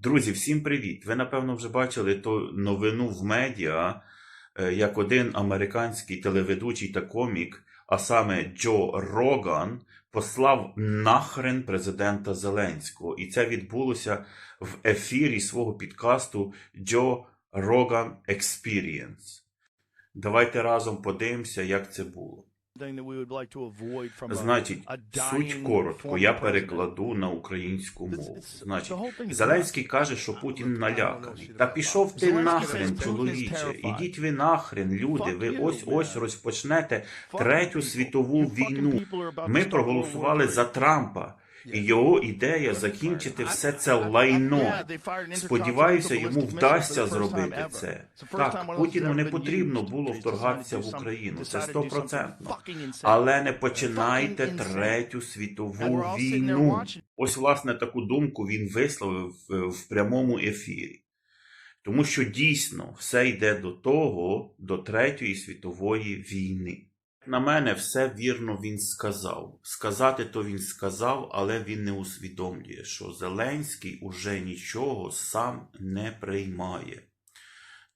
Друзі, всім привіт! Ви, напевно, вже бачили ту новину в медіа, е, як один американський телеведучий та комік, а саме Джо Роган, послав нахрен президента Зеленського. І це відбулося в ефірі свого підкасту Joe Rogan Experience. Давайте разом подивимося, як це було. Значить, суть коротко, я перекладу на українську мову. Значить, Зеленський каже, що Путін наляканий. Та пішов ти нахрен, чоловіче. Ідіть ви нахрен, люди. Ви ось ось розпочнете третю світову війну. Ми проголосували за Трампа. І його ідея закінчити все це лайно. Сподіваюся, йому вдасться зробити це. Так, Путіну не потрібно було вторгатися в Україну. Це стопроцентно. Але не починайте третю світову війну. Ось, власне, таку думку він висловив в- в прямому ефірі. Тому що дійсно все йде до того, до Третьої світової війни. На мене все вірно він сказав. Сказати то він сказав, але він не усвідомлює, що Зеленський уже нічого сам не приймає.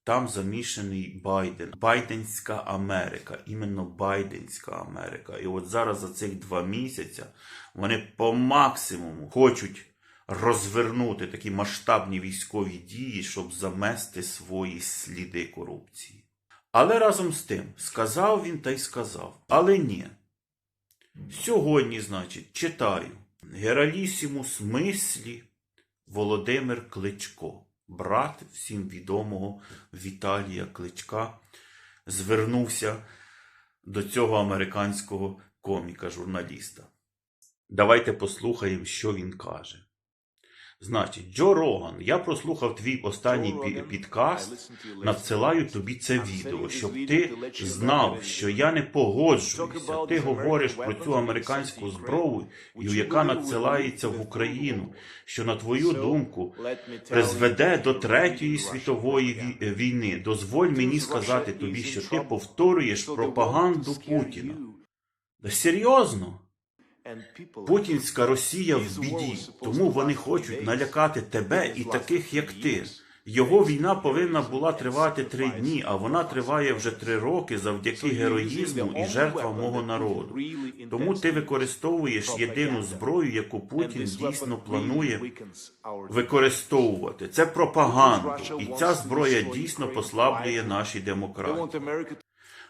Там замішаний Байден, Байденська Америка, іменно Байденська Америка. І от зараз за цих два місяці вони по максимуму хочуть розвернути такі масштабні військові дії, щоб замести свої сліди корупції. Але разом з тим, сказав він та й сказав. Але ні. Сьогодні, значить, читаю Гералісімус мислі Володимир Кличко, брат всім відомого Віталія Кличка, звернувся до цього американського коміка, журналіста. Давайте послухаємо, що він каже. Значить, Джо Роган, я прослухав твій останній пі- підкаст, надсилаю тобі це відео, щоб ти знав, що я не погоджуюся. Ти говориш про цю американську зброю, яка надсилається в Україну, що на твою думку призведе до третьої світової вій- війни. Дозволь мені сказати тобі, що ти повторюєш пропаганду Путіна. Да серйозно? Путінська Росія в біді, тому вони хочуть налякати тебе і таких, як ти. Його війна повинна була тривати три дні, а вона триває вже три роки завдяки героїзму і жертвам мого народу. Тому ти використовуєш єдину зброю, яку Путін дійсно планує використовувати. Це пропаганда, і ця зброя дійсно послаблює наші демократії.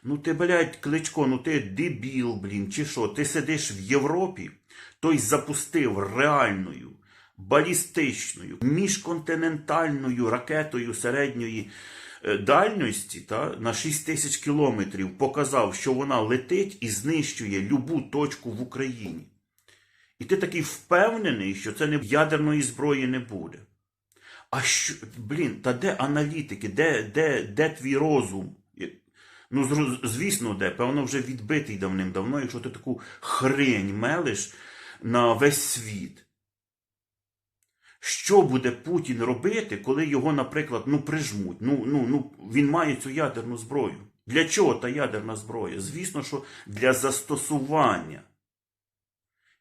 Ну ти, блядь, кличко, ну ти дебіл, блін, чи що? Ти сидиш в Європі, той запустив реальною, балістичною, міжконтинентальною ракетою середньої е, дальності та, на 6 тисяч кілометрів показав, що вона летить і знищує любу точку в Україні. І ти такий впевнений, що це не ядерної зброї не буде. А що, блін, та де аналітики, де, де, де твій розум? Ну, звісно, де. Певно, вже відбитий давним-давно, якщо ти таку хрень мелиш на весь світ. Що буде Путін робити, коли його, наприклад, ну прижмуть? Ну, ну, ну, він має цю ядерну зброю. Для чого та ядерна зброя? Звісно, що для застосування.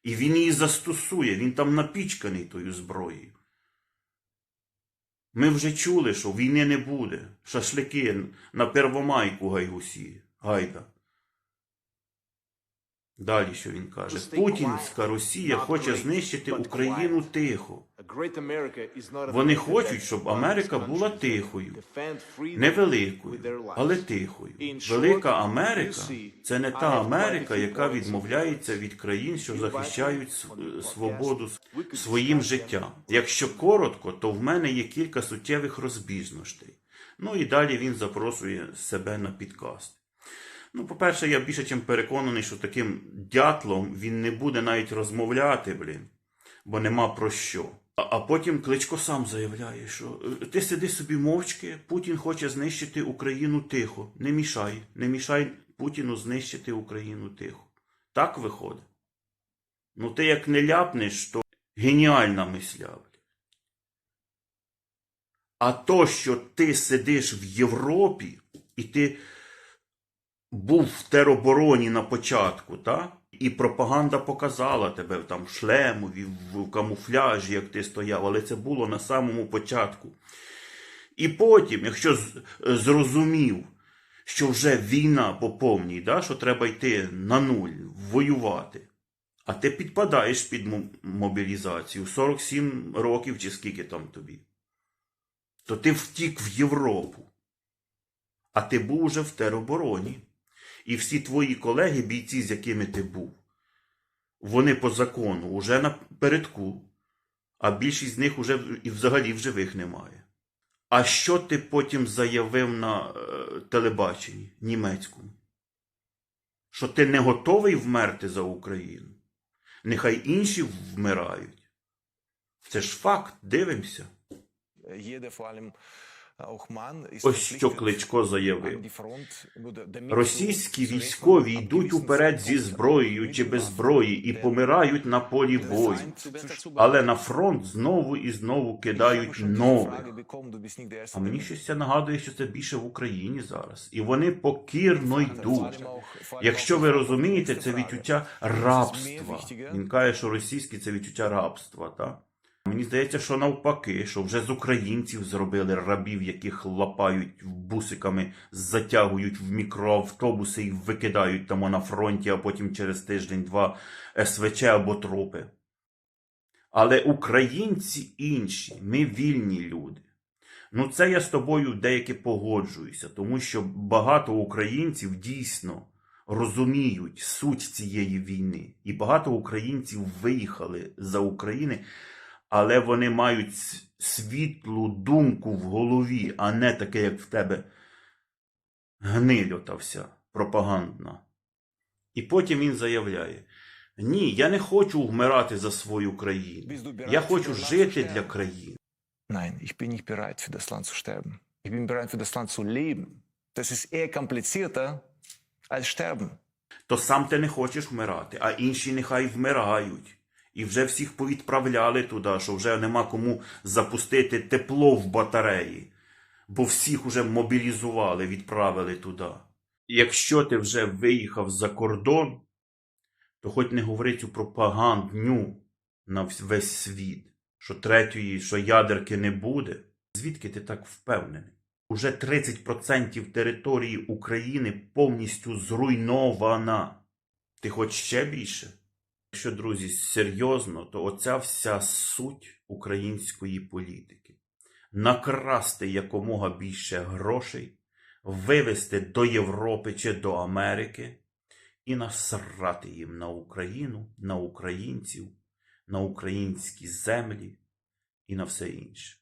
І він її застосує, він там напічканий тою зброєю. Ми вже чули, що війни не буде. Шашлики на Первомайку гайгусі. Гайда. Далі що він каже? Путінська Росія хоче знищити Україну тихо. Вони хочуть, щоб Америка була тихою, невеликою, але тихою. Велика Америка це не та Америка, яка відмовляється від країн, що захищають свободу своїм життям. Якщо коротко, то в мене є кілька суттєвих розбіжностей. Ну і далі він запрошує себе на підкаст. Ну, по-перше, я більше чим переконаний, що таким дятлом він не буде навіть розмовляти, блін, бо нема про що. А, а потім Кличко сам заявляє, що е, ти сиди собі мовчки, Путін хоче знищити Україну тихо. Не мішай, не мішай Путіну знищити Україну тихо. Так виходить. Ну ти як не ляпнеш, то геніальна мисля. А то, що ти сидиш в Європі, і ти був в теробороні на початку, та? І пропаганда показала тебе там в шлемові, в камуфляжі, як ти стояв, але це було на самому початку. І потім, якщо зрозумів, що вже війна по повній, да, що треба йти на нуль, воювати, а ти підпадаєш під мобілізацію 47 років чи скільки там тобі, то ти втік в Європу, а ти був уже в теробороні. І всі твої колеги, бійці, з якими ти був, вони по закону уже напередку, а більшість з них уже і взагалі в живих немає. А що ти потім заявив на е, телебаченні німецькому? Що ти не готовий вмерти за Україну? Нехай інші вмирають. Це ж факт, дивимося. Jeder, vor Ось що Кличко заявив. Російські військові йдуть уперед зі зброєю чи без зброї і помирають на полі бою. Але на фронт знову і знову кидають нових. А мені щось це нагадує, що це більше в Україні зараз. І вони покірно йдуть. Якщо ви розумієте, це відчуття рабства. Він каже, що російське це відчуття рабства, так? Мені здається, що навпаки, що вже з українців зробили рабів, яких лапають бусиками, затягують в мікроавтобуси і викидають там на фронті, а потім через тиждень-два СВЧ або трупи. Але українці інші, ми вільні люди. Ну, це я з тобою деякі погоджуюся, тому що багато українців дійсно розуміють суть цієї війни. І багато українців виїхали за України, але вони мають світлу думку в голові, а не таке, як в тебе гниль ота вся пропагандна. І потім він заявляє: Ні, я не хочу вмирати за свою країну. Я хочу жити для країни. Nein, ich bin nicht bereit, für das Land zu sterben. Ich bin bereit, für das Land zu leben. Das ist eher komplizierter als sterben. То сам ти не хочеш вмирати, а інші нехай вмирають. І вже всіх повідправляли туди, що вже нема кому запустити тепло в батареї, бо всіх уже мобілізували, відправили туди. Якщо ти вже виїхав за кордон, то хоч не говори цю пропагандню на весь світ, що третьої, що ядерки не буде. Звідки ти так впевнений? Уже 30% території України повністю зруйнована. Ти хоч ще більше? Якщо, друзі, серйозно, то оця вся суть української політики. Накрасти якомога більше грошей, вивезти до Європи чи до Америки і насрати їм на Україну, на українців, на українські землі і на все інше.